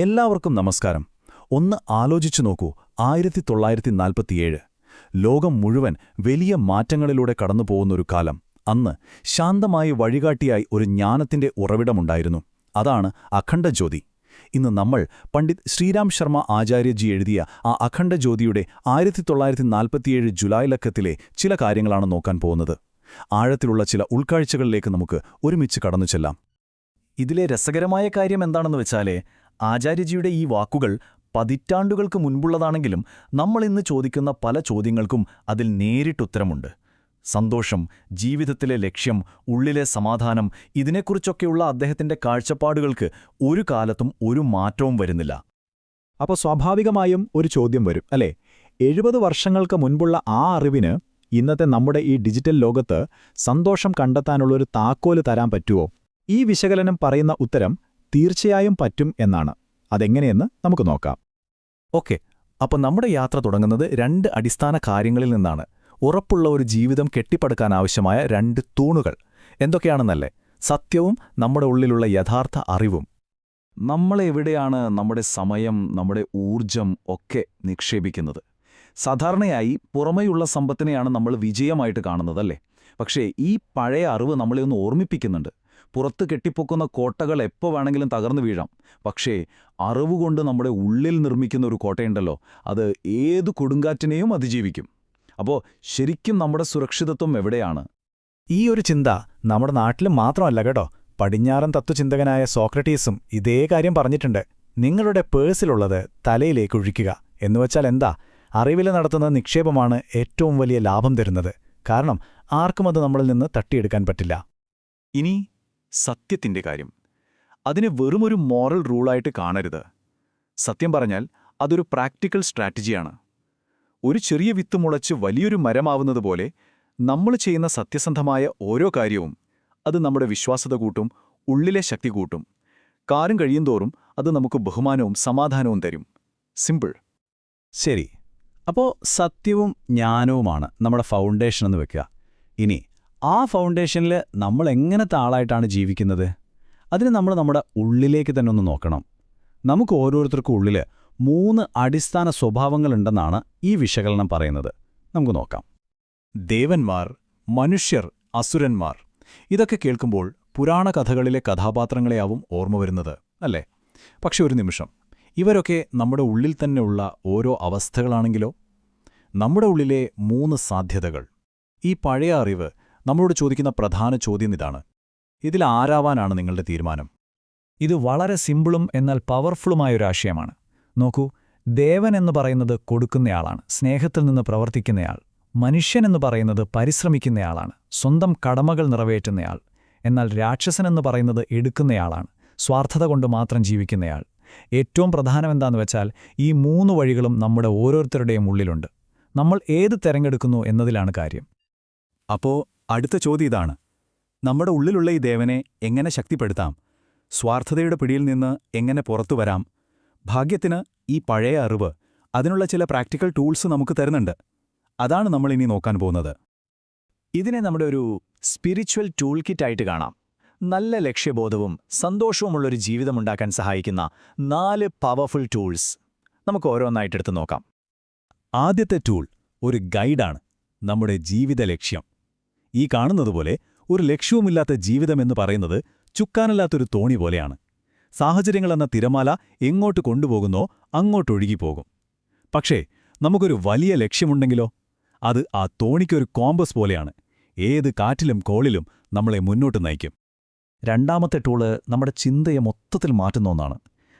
എല്ലാവർക്കും നമസ്കാരം. ഒന്ന് ആലോചിച്ചു നോക്കൂ. ആയിരത്തി തൊള്ളായിരത്തി നാൽപ്പത്തിയേഴ് ലോകം മുഴുവൻ വലിയ മാറ്റങ്ങളിലൂടെ കടന്നുപോകുന്നൊരു കാലം. അന്ന് ശാന്തമായി വഴികാട്ടിയായി ഒരു ജ്ഞാനത്തിന്റെ ഉറവിടമുണ്ടായിരുന്നു. അതാണ് അഖണ്ഡജ്യോതി. ഇന്ന് നമ്മൾ പണ്ഡിറ്റ് ശ്രീരാം ശർമ്മ ആചാര്യജി എഴുതിയ ആ അഖണ്ഡജ്യോതിയുടെ ആയിരത്തി തൊള്ളായിരത്തി നാൽപ്പത്തിയേഴ് ജുലൈ ലക്കത്തിലെ ചില കാര്യങ്ങളാണ് നോക്കാൻ പോകുന്നത്. ആഴത്തിലുള്ള ചില ഉൾക്കാഴ്ചകളിലേക്ക് നമുക്ക് ഒരുമിച്ച് കടന്നു ചെല്ലാം. ഇതിലെ രസകരമായ കാര്യം എന്താണെന്ന് വെച്ചാലേ ആചാര്യജിയുടെ ഈ വാക്കുകൾ പതിറ്റാണ്ടുകൾക്ക് മുൻപുള്ളതാണെങ്കിലും നമ്മൾ ഇന്ന് ചോദിക്കുന്ന പല ചോദ്യങ്ങൾക്കും അതിൽ നേരിട്ടുത്തരമുണ്ട്. സന്തോഷം ജീവിതത്തിലെ ലക്ഷ്യം ഉള്ളിലെ സമാധാനം ഇതിനെക്കുറിച്ചൊക്കെയുള്ള അദ്ദേഹത്തിന്റെ കാഴ്ചപ്പാടുകൾക്ക് ഒരു കാലത്തും ഒരു മാറ്റവും വരുന്നില്ല. അപ്പോൾ സ്വാഭാവികമായും ഒരു ചോദ്യം വരും അല്ലേ? എഴുപത് വർഷങ്ങൾക്ക് മുൻപുള്ള ആ അറിവിന് ഇന്നത്തെ നമ്മുടെ ഈ ഡിജിറ്റൽ ലോകത്ത് സന്തോഷം കണ്ടെത്താനുള്ളൊരു താക്കോൽ തരാൻ പറ്റുമോ ഈ വിശകലനം പറയുന്ന ഉത്തരം തീർച്ചയായും പറ്റും എന്നാണ്. അതെങ്ങനെയെന്ന് നമുക്ക് നോക്കാം. ഓക്കെ അപ്പോൾ നമ്മുടെ യാത്ര തുടങ്ങുന്നത് രണ്ട് അടിസ്ഥാന കാര്യങ്ങളിൽ നിന്നാണ്. ഉറപ്പുള്ള ഒരു ജീവിതം കെട്ടിപ്പടുക്കാൻ ആവശ്യമായ രണ്ട് തൂണുകൾ. എന്തൊക്കെയാണെന്നല്ലേ? സത്യവും നമ്മുടെ ഉള്ളിലുള്ള യഥാർത്ഥ അറിവും. നമ്മളെവിടെയാണ് നമ്മുടെ സമയം നമ്മുടെ ഊർജം ഒക്കെ നിക്ഷേപിക്കുന്നത്? സാധാരണയായി പുറമെയുള്ള സമ്പത്തിനെയാണ് നമ്മൾ വിജയമായിട്ട് കാണുന്നത് അല്ലേ പക്ഷേ ഈ പഴയ അറിവ് നമ്മളെ ഒന്ന് ഓർമ്മിപ്പിക്കുന്നുണ്ട്. പുറത്ത് കെട്ടിപ്പൊക്കുന്ന കോട്ടകൾ എപ്പോൾ വേണമെങ്കിലും തകർന്നു വീഴാം. പക്ഷേ അറിവുകൊണ്ട് നമ്മുടെ ഉള്ളിൽ നിർമ്മിക്കുന്ന ഒരു കോട്ടയുണ്ടല്ലോ അത് ഏത് കൊടുങ്കാറ്റിനെയും അതിജീവിക്കും. അപ്പോൾ ശരിക്കും നമ്മുടെ സുരക്ഷിതത്വം എവിടെയാണ്? ഈ ഒരു ചിന്ത നമ്മുടെ നാട്ടിൽ മാത്രമല്ല കേട്ടോ. പടിഞ്ഞാറൻ തത്വചിന്തകനായ സോക്രട്ടീസും ഇതേ കാര്യം പറഞ്ഞിട്ടുണ്ട്. നിങ്ങളുടെ പേഴ്സിലുള്ളത് തലയിലേക്ക് ഒഴിക്കുക. എന്നുവച്ചാൽ എന്താ? അറിവിൽ നടത്തുന്ന നിക്ഷേപമാണ് ഏറ്റവും വലിയ ലാഭം തരുന്നത്. കാരണം ആർക്കും അത് നമ്മളിൽ നിന്ന് തട്ടിയെടുക്കാൻ പറ്റില്ല. ഇനി സത്യത്തിന്റെ കാര്യം. അതിനെ വെറുമൊരു മോറൽ റൂളായിട്ട് കാണരുത്. സത്യം പറഞ്ഞാൽ അതൊരു പ്രാക്ടിക്കൽ സ്ട്രാറ്റജിയാണ്. ഒരു ചെറിയ വിത്ത് മുളച്ച് വലിയൊരു മരമാവുന്നത് പോലെ നമ്മൾ ചെയ്യുന്ന സത്യസന്ധമായ ഓരോ കാര്യവും അത് നമ്മുടെ വിശ്വാസത കൂട്ടും ഉള്ളിലെ ശക്തി കൂട്ടും. കാര്യം കഴിയുന്തോറും അത് നമുക്ക് ബഹുമാനവും സമാധാനവും തരും. സിമ്പിൾ. ശരി. അപ്പോൾ സത്യവും ജ്ഞാനവുമാണ് നമ്മുടെ ഫൗണ്ടേഷൻ എന്ന് വെക്കുക. ഇനി ആ ഫൗണ്ടേഷനിൽ നമ്മൾ എങ്ങനത്തെ ആളായിട്ടാണ് ജീവിക്കുന്നത്? അതിന് നമ്മൾ നമ്മുടെ ഉള്ളിലേക്ക് തന്നെ ഒന്ന് നോക്കണം. നമുക്ക് ഓരോരുത്തർക്കും ഉള്ളിൽ മൂന്ന് അടിസ്ഥാന സ്വഭാവങ്ങളുണ്ടെന്നാണ് ഈ വിശകലനം പറയുന്നത്. നമുക്ക് നോക്കാം. ദേവന്മാർ മനുഷ്യർ അസുരന്മാർ. ഇതൊക്കെ കേൾക്കുമ്പോൾ പുരാണ കഥകളിലെ കഥാപാത്രങ്ങളെയാവും ഓർമ്മ വരുന്നത് അല്ലേ? പക്ഷെ ഒരു നിമിഷം ഇവരൊക്കെ നമ്മുടെ ഉള്ളിൽ തന്നെയുള്ള ഓരോ അവസ്ഥകളാണെങ്കിലോ? നമ്മുടെ ഉള്ളിലെ മൂന്ന് സാധ്യതകൾ. ഈ പഴയ അറിവ് നമ്മളോട് ചോദിക്കുന്ന പ്രധാന ചോദ്യം ഇതാണ്. ഇതിൽ ആരാവാനാണ് നിങ്ങളുടെ തീരുമാനം? ഇത് വളരെ സിമ്പിളും എന്നാൽ പവർഫുളുമായൊരു ആശയമാണ്. നോക്കൂ ദേവൻ എന്ന് പറയുന്നത് കൊടുക്കുന്നയാളാണ് സ്നേഹത്തിൽ നിന്ന് പ്രവർത്തിക്കുന്നയാൾ മനുഷ്യൻ എന്ന് പറയുന്നത് പരിശ്രമിക്കുന്നയാളാണ് സ്വന്തം കടമകൾ നിറവേറ്റുന്നയാൾ എന്നാൽ രാക്ഷസൻ എന്ന് പറയുന്നത് എടുക്കുന്നയാളാണ് സ്വാർത്ഥത കൊണ്ട് മാത്രം ജീവിക്കുന്നയാൾ. ഏറ്റവും പ്രധാനമെന്താന്ന് വെച്ചാൽ ഈ മൂന്ന് വഴികളും നമ്മുടെ ഓരോരുത്തരുടെയും ഉള്ളിലുണ്ട്. നമ്മൾ ഏത് തെരഞ്ഞെടുക്കുന്നു എന്നതിലാണ് കാര്യം. അപ്പോ അടുത്ത ചോദ്യം ഇതാണ്. നമ്മുടെ ഉള്ളിലുള്ള ഈ ദേവനെ എങ്ങനെ ശക്തിപ്പെടുത്താം? സ്വാർത്ഥതയുടെ പിടിയിൽ നിന്ന് എങ്ങനെ പുറത്തു വരാം? ഭാഗ്യത്തിന് ഈ പഴയ അറിവ് അതിനുള്ള ചില പ്രാക്ടിക്കൽ ടൂൾസ് നമുക്ക് തരുന്നുണ്ട്. അതാണ് നമ്മൾ ഇനി നോക്കാൻ പോകുന്നത്. ഇതിനെ നമ്മുടെ ഒരു സ്പിരിച്വൽ ടൂൾ കിറ്റായിട്ട് കാണാം. നല്ല ലക്ഷ്യബോധവും സന്തോഷവുമുള്ളൊരു ജീവിതമുണ്ടാക്കാൻ സഹായിക്കുന്ന നാല് പവർഫുൾ ടൂൾസ്. നമുക്ക് ഓരോന്നായിട്ടെടുത്ത് നോക്കാം. ആദ്യത്തെ ടൂൾ ഒരു ഗൈഡാണ് നമ്മുടെ ജീവിത ലക്ഷ്യം. ഈ കാണുന്നതുപോലെ ഒരു ലക്ഷ്യവുമില്ലാത്ത ജീവിതമെന്ന് പറയുന്നത് ചുക്കാനല്ലാത്തൊരു തോണി പോലെയാണ്. സാഹചര്യങ്ങളെന്ന തിരമാല എങ്ങോട്ട് കൊണ്ടുപോകുന്നോ അങ്ങോട്ടൊഴുകിപ്പോകും. പക്ഷേ നമുക്കൊരു വലിയ ലക്ഷ്യമുണ്ടെങ്കിലോ? അത് ആ തോണിക്കൊരു കോമ്പസ് പോലെയാണ്. ഏത് കാറ്റിലും കോളിലും നമ്മളെ മുന്നോട്ട് നയിക്കും. രണ്ടാമത്തെ ടൂൾ നമ്മുടെ ചിന്തയെ മൊത്തത്തിൽ മാറ്റുന്ന ഒന്നാണ്.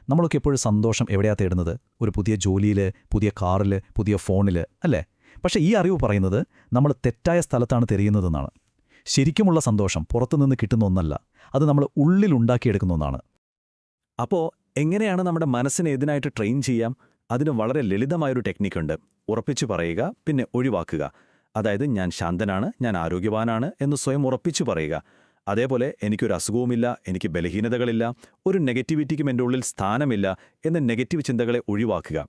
നമ്മളൊക്കെ എപ്പോഴും സന്തോഷം എവിടെയാ തേടുന്നത്? ഒരു പുതിയ ജോലിയിൽ പുതിയ കാറിൽ പുതിയ ഫോണിൽ അല്ലേ? പക്ഷേ ഈ അറിവ് പറയുന്നത് നമ്മൾ തെറ്റായ സ്ഥലത്താണ് തിരയുന്നതെന്നാണ്. ശരിക്കുമുള്ള സന്തോഷം പുറത്തുനിന്ന് കിട്ടുന്ന ഒന്നല്ല അത് നമ്മൾ ഉള്ളിലുണ്ടാക്കിയെടുക്കുന്ന ഒന്നാണ്. അപ്പോൾ എങ്ങനെയാണ് നമ്മുടെ മനസ്സിനെ ഇതിനായിട്ട് ട്രെയിൻ ചെയ്യാം? അതിന് വളരെ ലളിതമായൊരു ടെക്നിക്കുണ്ട് ഉറപ്പിച്ചു പറയുക പിന്നെ ഒഴിവാക്കുക. അതായത് ഞാൻ ശാന്തനാണ് ഞാൻ ആരോഗ്യവാനാണ് എന്ന് സ്വയം ഉറപ്പിച്ചു പറയുക. അതേപോലെ എനിക്കൊരു അസുഖവുമില്ല എനിക്ക് ബലഹീനതകളില്ല ഒരു നെഗറ്റിവിറ്റിക്കും എന്റെ ഉള്ളിൽ സ്ഥാനമില്ല എന്ന നെഗറ്റീവ് ചിന്തകളെ ഒഴിവാക്കുക.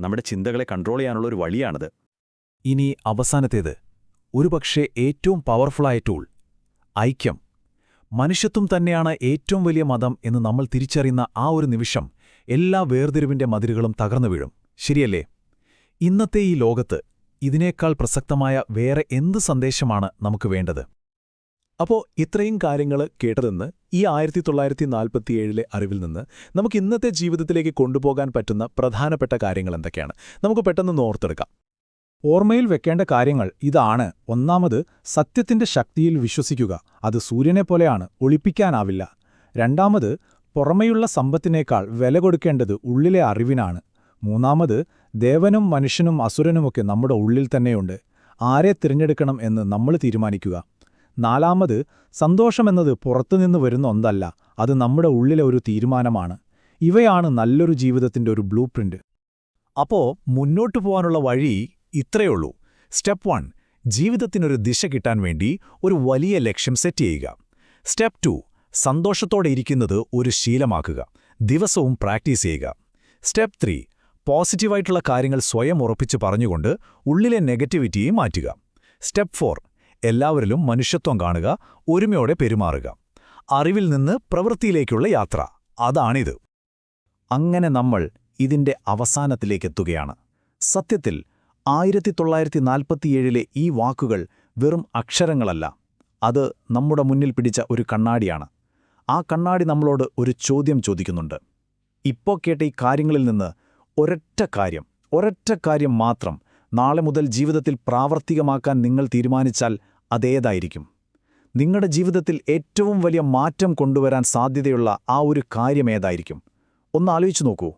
നമ്മുടെ ചിന്തകളെ കൺട്രോൾ ചെയ്യാനുള്ള ഒരു വഴിയാണിത്. ഇനി അവസാനത്തേത്. ഒരുപക്ഷെ ഏറ്റവും പവർഫുള്ളായ ടൂൾ ഐക്യം. മനുഷ്യത്വം തന്നെയാണ് ഏറ്റവും വലിയ മതം എന്ന് നമ്മൾ തിരിച്ചറിയുന്ന ആ ഒരു നിമിഷം എല്ലാ വേർതിരിവിന്റെ മതിലുകളും തകർന്നു വീഴും. ശരിയല്ലേ? ഇന്നത്തെ ഈ ലോകത്ത് ഇതിനേക്കാൾ പ്രസക്തമായ വേറെ എന്ത് സന്ദേശമാണ് നമുക്ക് വേണ്ടത്? അപ്പോൾ ഇത്രയും കാര്യങ്ങൾ കേട്ടതെന്ന് ഈ ആയിരത്തി തൊള്ളായിരത്തി നാൽപ്പത്തിയേഴിലെ അറിവിൽ നിന്ന് നമുക്ക് ഇന്നത്തെ ജീവിതത്തിലേക്ക് കൊണ്ടുപോകാൻ പറ്റുന്ന പ്രധാനപ്പെട്ട കാര്യങ്ങൾ എന്തൊക്കെയാണ്? നമുക്ക് പെട്ടെന്ന് ഓർത്തെടുക്കാം. ഓർമ്മയിൽ വെക്കേണ്ട കാര്യങ്ങൾ ഇതാണ്. ഒന്നാമത് സത്യത്തിന്റെ ശക്തിയിൽ വിശ്വസിക്കുക. അത് സൂര്യനെ പോലെയാണ് ഒളിപ്പിക്കാനാവില്ല. രണ്ടാമത് പുറമെയുള്ള സമ്പത്തിനേക്കാൾ വില കൊടുക്കേണ്ടത് ഉള്ളിലെ അറിവിനാണ്. മൂന്നാമത് ദേവനും മനുഷ്യനും അസുരനുമൊക്കെ നമ്മുടെ ഉള്ളിൽ തന്നെയുണ്ട്. ആരെ തിരഞ്ഞെടുക്കണം എന്ന് നമ്മൾ തീരുമാനിക്കുക. നാലാമത് സന്തോഷമെന്നത് പുറത്തുനിന്ന് വരുന്ന ഒന്നല്ല അത് നമ്മുടെ ഉള്ളിലെ ഒരു തീരുമാനമാണ്. ഇവയാണ് നല്ലൊരു ജീവിതത്തിന്റെ ഒരു ബ്ലൂ പ്രിന്റ്. അപ്പോ മുന്നോട്ടു പോകാനുള്ള വഴി ഇത്രയുള്ളൂ സ്റ്റെപ്പ് വൺ ജീവിതത്തിനൊരു ദിശ കിട്ടാൻ വേണ്ടി ഒരു വലിയ ലക്ഷ്യം സെറ്റ് ചെയ്യുക. സ്റ്റെപ്പ് ടു സന്തോഷത്തോടെ ഇരിക്കുന്നത് ഒരു ശീലമാക്കുക. ദിവസവും പ്രാക്ടീസ് ചെയ്യുക. സ്റ്റെപ്പ് ത്രീ പോസിറ്റീവായിട്ടുള്ള കാര്യങ്ങൾ സ്വയം ഉറപ്പിച്ച് പറഞ്ഞുകൊണ്ട് ഉള്ളിലെ നെഗറ്റിവിറ്റിയെ മാറ്റുക. സ്റ്റെപ്പ് ഫോർ എല്ലാവരിലും മനുഷ്യത്വം കാണുക ഒരുമയോടെ പെരുമാറുക. അറിവിൽ നിന്ന് പ്രവൃത്തിയിലേക്കുള്ള യാത്ര. അതാണിത്. അങ്ങനെ നമ്മൾ ഇതിന്റെ അവസാനത്തിലേക്കെത്തുകയാണ് സത്യത്തിൽ ആയിരത്തി തൊള്ളായിരത്തി നാൽപ്പത്തിയേഴിലെ ഈ വാക്കുകൾ വെറും അക്ഷരങ്ങളല്ല. അത് നമ്മുടെ മുന്നിൽ പിടിച്ച ഒരു കണ്ണാടിയാണ്. ആ കണ്ണാടി നമ്മളോട് ഒരു ചോദ്യം ചോദിക്കുന്നുണ്ട്. ഇപ്പോൾ കേട്ട ഈ കാര്യങ്ങളിൽ നിന്ന് ഒരൊറ്റ കാര്യം ഒരൊറ്റ കാര്യം മാത്രം നാളെ മുതൽ ജീവിതത്തിൽ പ്രാവർത്തികമാക്കാൻ നിങ്ങൾ തീരുമാനിച്ചാൽ അതേതായിരിക്കും? നിങ്ങളുടെ ജീവിതത്തിൽ ഏറ്റവും വലിയ മാറ്റം കൊണ്ടുവരാൻ സാധ്യതയുള്ള ആ ഒരു കാര്യം ഏതായിരിക്കും? ഒന്ന് ആലോചിച്ചു നോക്കൂ.